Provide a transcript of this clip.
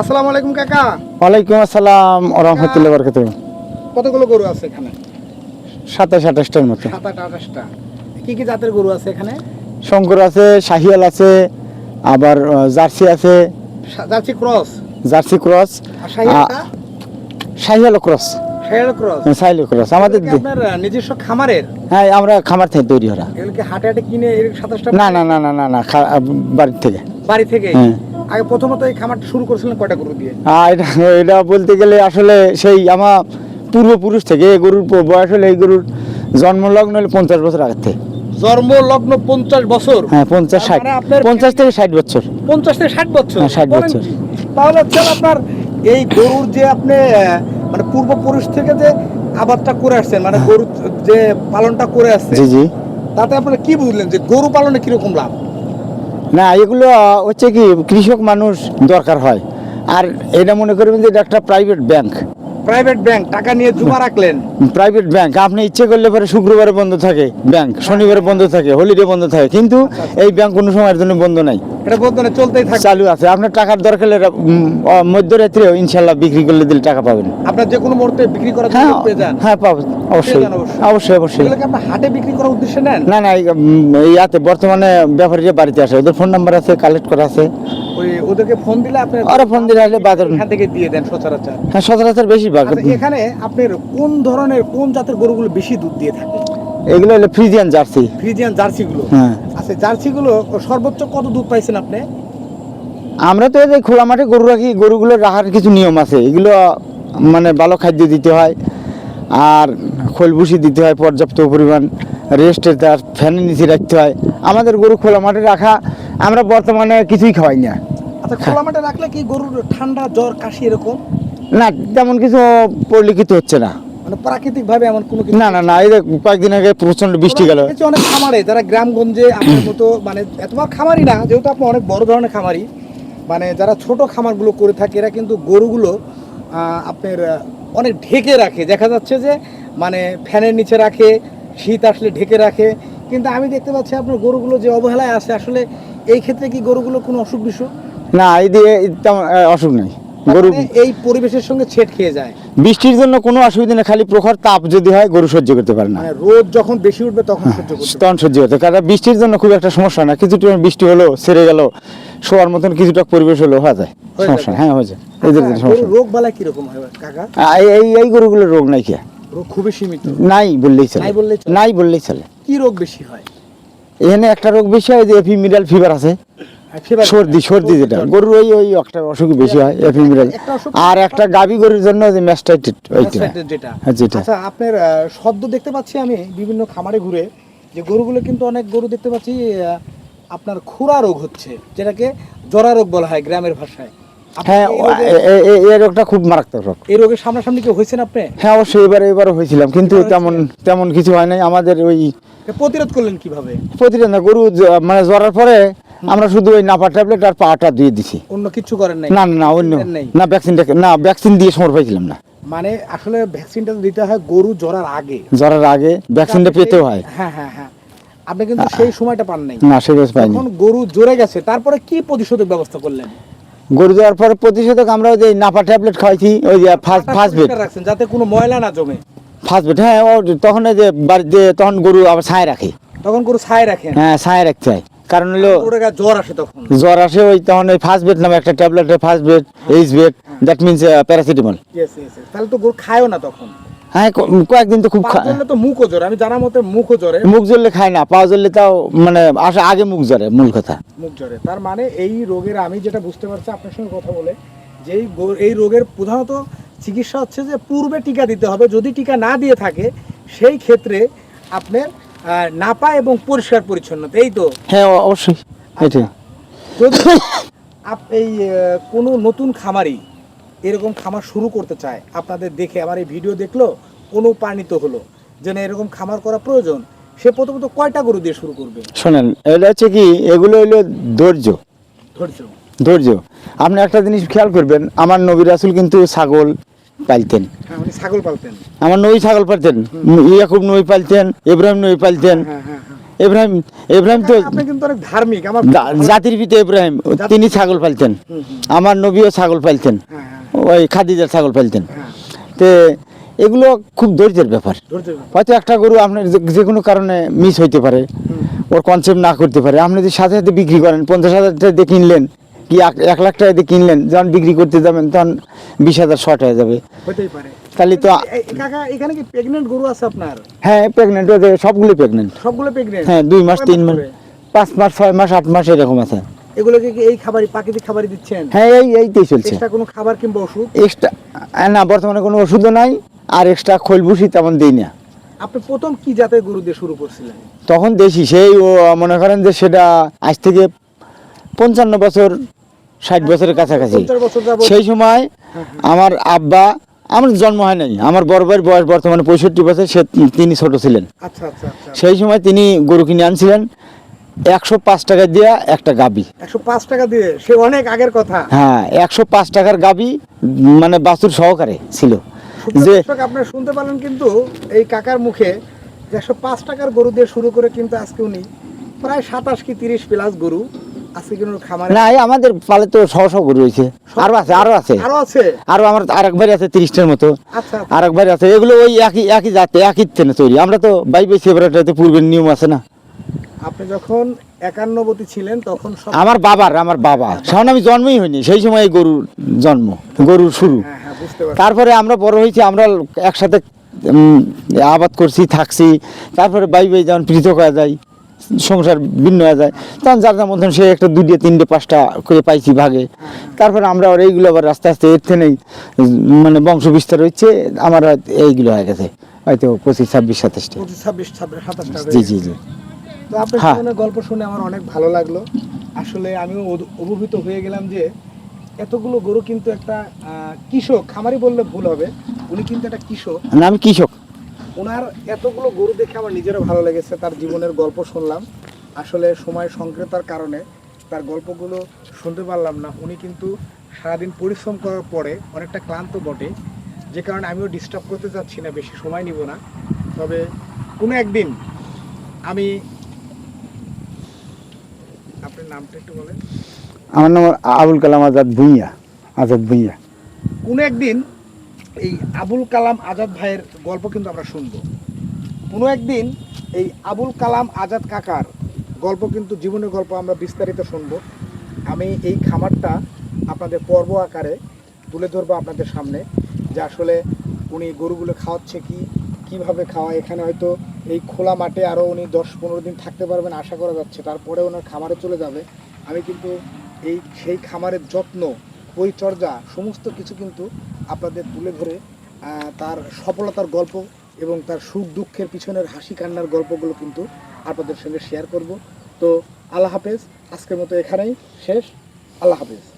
আসসালামু আলাইকুম কাকা। ওয়ালাইকুম আসসালাম রহমতুল্লাহ কতগুলো গরু আছে এখানে? সাতাশ আঠাশটার মতো। সাত আট আঠাশটা। কি কি জাতের গরু আছে এখানে? শঙ্কর আছে শাহিয়াল আছে আবার জার্সি আছে। Jersey cross. জার্সি ক্রস শাহিয়াল ক্রস। শাহিয়াল ক্রস। আমাদের আপনার আহ, নিজস্ব খামারের? হ্যাঁ আমরা খামার থেকে তৈরি হাটে হাটে কিনে না না না না না না বাড়ির থেকে। বাড়ি থেকে হ্যাঁ। আগে প্রথমত এই খামারটা শুরু করেছিলেন কয়টা গরু দিয়ে? এটা এটা বলতে গেলে আসলে সেই আমার পূর্বপুরুষ থেকে এই গরুর বয়স হলে এই গরুর জন্মলগ্ন হলে পঞ্চাশ বছর আগের থেকে। জন্ম লগ্ন পঞ্চাশ বছর? হ্যাঁ পঞ্চাশ ষাট। মানে পঞ্চাশ থেকে ষাট বছর। পঞ্চাশ থেকে ষাট বছর? হ্যাঁ, 60 বলেন বছর। তাহলে হচ্ছে আপনার এই গরুর যে আপনি মানে পূর্বপুরুষ থেকে যে আবাদটা করে আসছেন মানে গরু যে পালনটা করে আসছেন জি জি। তাতে আপনারা কি বুঝলেন যে গরু পালনে কীরকম লাভ? না, এগুলো হচ্ছে কি, কৃষক মানুষ দরকার হয়। আর এটা মনে করবেন যে এটা একটা প্রাইভেট ব্যাংক প্রাইভেট ব্যাংক টাকা নিয়ে জমা রাখলেন? প্রাইভেট ব্যাংক আপনি ইচ্ছে করলে পরে শুক্রবারে বন্ধ থাকে ব্যাংক শনিবারে বন্ধ থাকে হলিডে বন্ধ থাকে কিন্তু এই ব্যাংক কোনো সময়ের জন্য বন্ধ নাই। এটা বলতে না চলতেই থাকে চালু আছে আপনার টাকার দরকার হলে মধ্যরাত্রেও ইনশাল্লাহ বিক্রি করলে দিলে টাকা পাবেন। আপনার যে কোনো মুহূর্তে বিক্রি করার হ্যাঁ পেয়ে যান। হ্যাঁ পাবেন অবশ্যই অবশ্যই। অবশ্যই অবশ্যই। এগুলো কি আপনার হাটে বিক্রি করার উদ্দেশ্যে নেন? না না ইয়াতে বর্তমানে ব্যাপারীরা বাড়িতে আসে ওদের ফোন নাম্বার আছে কালেক্ট করা আছে। ওই ওদেরকে ফোন দিলে আপনি ওরা ফোন দিলে বাজার এখান থেকে দিয়ে দেন সচরাচর। হ্যাঁ সচরাচর বেশিরভাগ আচ্ছা এখানে আপনার কোন ধরনের কোন জাতের গরুগুলো বেশি দুধ দিয়ে থাকে? এগুলো হলো ফ্রিজিয়ান জার্সি। ফ্রিজিয়ান জার্সিগুলো? হ্যাঁ। আচ্ছা জার্সিগুলো সর্বোচ্চ কত দুধ পাইছেন আপনি? আমরা তো এই খোলা মাঠে গরু রাখি গরুগুলো রাখার কিছু নিয়ম আছে। এগুলো মানে ভালো খাদ্য দিতে হয় আর খোলবুসি দিতে হয় পর্যাপ্ত পরিমাণ রেস্টে তার ফ্যানের নিচে রাখতে হয়। আমাদের গরু খোলা মাঠে রাখা আমরা বর্তমানে কিছুই খাওয়াই না। আচ্ছা খোলা মাঠে রাখলে কি গরুর ঠান্ডা জ্বর কাশি এরকম? না তেমন কিছু পরিলক্ষিত হচ্ছে না। মানে প্রাকৃতিক ভাবে এমন কোনো কিছু না না না এই যে কয়েকদিন আগে প্রচণ্ড বৃষ্টি গেল। অনেক খামারে যারা গ্রামগঞ্জে আপনার মতো মানে এতবার খামারি না যেহেতু আপনি অনেক বড় ধরনের খামারি মানে যারা ছোট খামারগুলো করে থাকে এরা কিন্তু গরুগুলো আপনার অনেক ঢেকে রাখে। দেখা যাচ্ছে যে মানে ফ্যানের নিচে রাখে শীত আসলে ঢেকে রাখে। কিন্তু আমি দেখতে পাচ্ছি আপনার গরুগুলো যে অবহেলায় আছে আসলে এই ক্ষেত্রে কি গরুগুলো কোনো অসুখ বিসুখ না এই দিয়ে তেমন অসুখ নেই। গরু এই পরিবেশের সঙ্গে ছেট খেয়ে যায়। বৃষ্টির জন্য কোনো অসুবিধা নেই খালি প্রখর তাপ যদি হয় গরু সহ্য করতে পারে না। মানে রোদ যখন বেশি উঠবে তখন সহ্য করতে তখন সহ্য হতে কারণ বৃষ্টির জন্য খুব একটা সমস্যা না। কিছুটা বৃষ্টি হলো সেরে গেল শোয়ার মতন কিছুটা পরিবেশ হলো হয়ে যায়। সমস্যা হ্যাঁ হয়ে যায়। এদের হ্যাঁ, সমস্যা। রোগ বালা কীরকম হয় কাকা? এই- এই গরুগুলোর রোগ নাই কি? রোগ খুবই সীমিত। নাই বললেই চলে। নাই বললেই চলে। কি রোগ বেশি হয়? এখানে একটা রোগ বেশি হয় যে এফিমিরাল ফিভার আছে। সর্দি সর্দি যেটা। গরুর ওই ওই একটা অসুখ বেশি হয় এফিমিরাল আর একটা গাভী গরুর জন্য যে ম্যাস্টাইটিস ওইটা যেটা। হ্যাঁ। আচ্ছা আপনার সদ্য দেখতে পাচ্ছি আমি বিভিন্ন খামারে ঘুরে যে গরুগুলো কিন্তু অনেক গরু দেখতে পাচ্ছি আপনার খুরা রোগ হচ্ছে যেটাকে জরা রোগ বলা হয় গ্রামের ভাষায়। হ্যাঁ এই রোগটা খুব মারাত্মক রোগ। এই রোগের সামনাসামনি কেউ হয়েছেন আপনি? হ্যাঁ অবশ্যই এবারে এবারও হয়েছিলাম কিন্তু তেমন তেমন কিছু হয় নাই। আমাদের ওই প্রতিরোধ করলেন কীভাবে? প্রতিরোধ না গরু মানে জ্বরার পরে আমরা শুধু ওই নাপা ট্যাবলেট আর পাটা দিয়ে দিছি। অন্য কিছু করেন নাই? না না না অন্য। না ভ্যাকসিনটা না ভ্যাকসিন দিয়ে সমর পাইছিলাম না। মানে আসলে ভ্যাকসিনটা দিতে হয় গরু জ্বরার আগে। জ্বরের আগে ভ্যাকসিনটা সেই- হয়। হ্যাঁ হ্যাঁ হ্যাঁ। আপনি কিন্তু সেই সময়টা পান নাই। না সেটা পাইনি। গরু জোরে গেছে তারপরে কি প্রতিষেধক ব্যবস্থা করলেন? গরু দেওয়ার পরে প্রতিষেধক আমরা ওই যে নাপা ট্যাবলেট খাওয়াইছি ওই যে ফার্স্ট ফার্স্ট বেড রাখছেন যাতে কোনো ময়লা না জমে। ফার্স্ট বেড হ্যাঁ ও তখন যে বাড়িতে তখন গরু আবার ছায় রাখে। তখন গরু ছায় রাখেন। হ্যাঁ ছায় রাখতে হয়। কারণ হলো জ্বর আসে তখন। জ্বর আসে ওই তখন ওই ফার্স্ট বেড নামে একটা tablet first bed H bed that means paracetamol. তাহলে তো গরু খায়ও না তখন। হ্যাঁ কয়েকদিন তো খুব তো মুখও জ্বরে। আমি জানার মতে মুখও জ্বরে। মুখ জ্বললে খায় না পা জ্বললে তাও মানে আসে আগে মুখ জ্বরে মূল কথা। মুখ জ্বরে। তার মানে এই রোগের আমি যেটা বুঝতে পারছি আপনার সঙ্গে কথা বলে যে এই রোগের প্রধানত চিকিৎসা হচ্ছে যে পূর্বে টিকা দিতে হবে। যদি টিকা না দিয়ে থাকে সেই ক্ষেত্রে আপনার নাপা এবং পরিষ্কার পরিচ্ছন্নতা এই তো? হ্যাঁ অবশ্যই এটাই যদি আপ- এই কোনো নতুন খামারি এরকম খামার শুরু করতে চায় আপনাদের দেখে আমার এই ভিডিও দেখল অনুপ্রাণিত হলো যে না এরকম খামার করা প্রয়োজন সে প্রথমত কয়টা গরু দিয়ে শুরু করবে? শোনেন এটা হচ্ছে কি এগুলো হইল ধৈর্য। ধৈর্য। ধৈর্য। আপনি একটা জিনিস খেয়াল করবেন আমার নবী রাসুল কিন্তু ছাগল পালতেন। হ্যাঁ ছাগল পালতেন। আমার নবী ছাগল পালতেন। ইয়াকুব নবী পালতেন ইব্রাহিম নবী পালতেন। হ্যাঁ হ্যাঁ ইব্রাহিম ইব্রাহিম তো ধার্মিক আমার জাতির পিতা ইব্রাহিম তিনি ছাগল পালতেন। আমার নবীও ছাগল পালতেন। ওই খাদিজার ছাগল পালতেন। তে এগুলো খুব ধৈর্যের ব্যাপার। হয়তো একটা গরু আপনার যে- যে কোনো কারণে মিস হইতে পারে। ওর কনসেপ্ট না করতে পারে। আপনি যদি সাথে সাথে বিক্রি করেন পঞ্চাশ হাজার দিয়ে কিনলেন কি এক- লাখ টাকা দিয়ে কিনলেন যখন বিক্রি করতে যাবেন তখন বিশ হাজার শর্ট হয়ে যাবে। তাহলে তো এখানে কি প্রেগনেন্ট গরু আছে আপনার? হ্যাঁ প্রেগনেন্ট সবগুলো প্রেগনেন্ট সবগুলো প্রেগনেন্ট হ্যাঁ দুই মাস তিন মাস পাঁচ মাস ছয় মাস আট মাস এরকম আছে। এগুলোকে কি এই খাবারই প্রাকৃতিক খাবারই দিচ্ছেন? হ্যাঁ এই এইটাই চলছে। এক্সট্রা কোনো খাবার কিংবা ওষুধ? এক্সট্রা না বর্তমানে কোনো ওষুধও নাই আর এক্সট্রা খোলবুসি তেমন দিই না। আপনি প্রথম কি জাতের গরু দিয়ে শুরু করছিলেন? তখন দেশি সেই মনে করেন যে সেটা আজ থেকে পঞ্চান্ন বছর ষাট বছরের কাছাকাছি। সেই সময় হ্যাঁ, আমার আব্বা আমার জন্ম হয় নাই। আমার বড় ভাইয়ের বয়স বর্তমানে পঁয়ষট্টি বছর সে তিনি ছোট ছিলেন। আচ্ছা আচ্ছা আচ্ছা। সেই সময় তিনি গরু কিনে আনছিলেন একশো পাঁচ টাকা দিয়ে একটা গাবি। একশো পাঁচ টাকা দিয়ে সে অনেক আগের কথা। হ্যাঁ একশো পাঁচ টাকার গাবি মানে বাছুর সহকারে ছিল। যে আপনারা শুনতে পারলেন কিন্তু এই কাকার মুখে একশো পাঁচ টাকার গরু দিয়ে শুরু করে কিন্তু আজকে উনি প্রায় সাতাশ কি তিরিশ প্লাস গরু খামারে? না এই আমাদের পালে তো শহ শহ গরু রয়েছে। আরও আছে আরও আছে। আরও আছে? আরও আমার আরেক বাড়ি আছে তিরিশটার মতো। আচ্ছা আর একবার আছে এগুলো ওই একই একই জাতে একই ট্রেনে তৈরি। আমরা তো বাই বাই সেপারেটাতে পূর্বের নিয়ম আছে না। আপনি যখন একান্নবতী ছিলেন তখন আমার বাবার আমার বাবা। সামনে আমি জন্মই হইনি সেই সময় গরুর জন্ম গরুর শুরু। হ্যাঁ হ্যাঁ তারপরে আমরা বড় হয়েছি আমরা একসাথে আবাদ করছি থাকছি। তারপরে বাই বাই যখন পৃথক হয়ে যায় সংসার ভিন্ন হয়ে যায়। তখন যার যার মতন সে একটা দুইটে তিনটে পাঁচটা করে পাইছি ভাগে। তারপরে আমরা আবার এইগুলো আবার আস্তে আস্তে এর থেকেই মানে বংশ বিস্তার হচ্ছে আমার এইগুলো হয়ে গেছে। হয়তো পঁচিশ ছাব্বিশ সাতাশটা। ছাব্বিশ ছাব্বিশ সাতাশ টাকা জি জি জি। তো আপনার হ্যাঁ। গল্প শুনে আমার অনেক ভালো লাগল। আসলে আমিও অভিভূত হয়ে গেলাম যে এতগুলো গরু কিন্তু একটা কৃষক খামারি বললে ভুল হবে উনি কিন্তু একটা কৃষক। না আমি কৃষক। ওনার এতগুলো গরু দেখে আমার নিজেরও ভালো লেগেছে তার জীবনের গল্প শুনলাম। আসলে সময় সংক্রেতার কারণে তার গল্পগুলো শুনতে পারলাম না। উনি কিন্তু সারাদিন পরিশ্রম করার পরে অনেকটা ক্লান্ত বটে। যে কারণে আমিও ডিস্টার্ব করতে চাচ্ছি না বেশি সময় নিব না। তবে কোনো একদিন আমি আপনার নামটা একটু বলেন। আমার নাম আবুল কালাম আজাদ ভুঁইয়া আজাদ ভুঁইয়া। কোনো একদিন এই আবুল কালাম আজাদ ভাইয়ের গল্প কিন্তু আমরা শুনব। কোনো একদিন এই আবুল কালাম আজাদ কাকার গল্প কিন্তু জীবনের গল্প আমরা বিস্তারিত শুনব। আমি এই খামারটা আপনাদের পর্ব আকারে তুলে ধরবো আপনাদের সামনে যে আসলে উনি গরুগুলো খাওয়াচ্ছে কি, কীভাবে খাওয়ায়, এখানে হয়তো এই খোলা মাঠে আরও উনি দশ পনেরো দিন থাকতে পারবেন আশা করা যাচ্ছে, তারপরে ওনার খামারে চলে যাবে। আমি কিন্তু এই সেই খামারের যত্ন, পরিচর্যা, সমস্ত কিছু কিন্তু আপনাদের তুলে ধরে তার সফলতার গল্প এবং তার সুখ দুঃখের পিছনের হাসি কান্নার গল্পগুলো কিন্তু আপনাদের সঙ্গে শেয়ার করব। তো আল্লাহ হাফেজ, আজকের মতো এখানেই শেষ। আল্লাহ হাফেজ।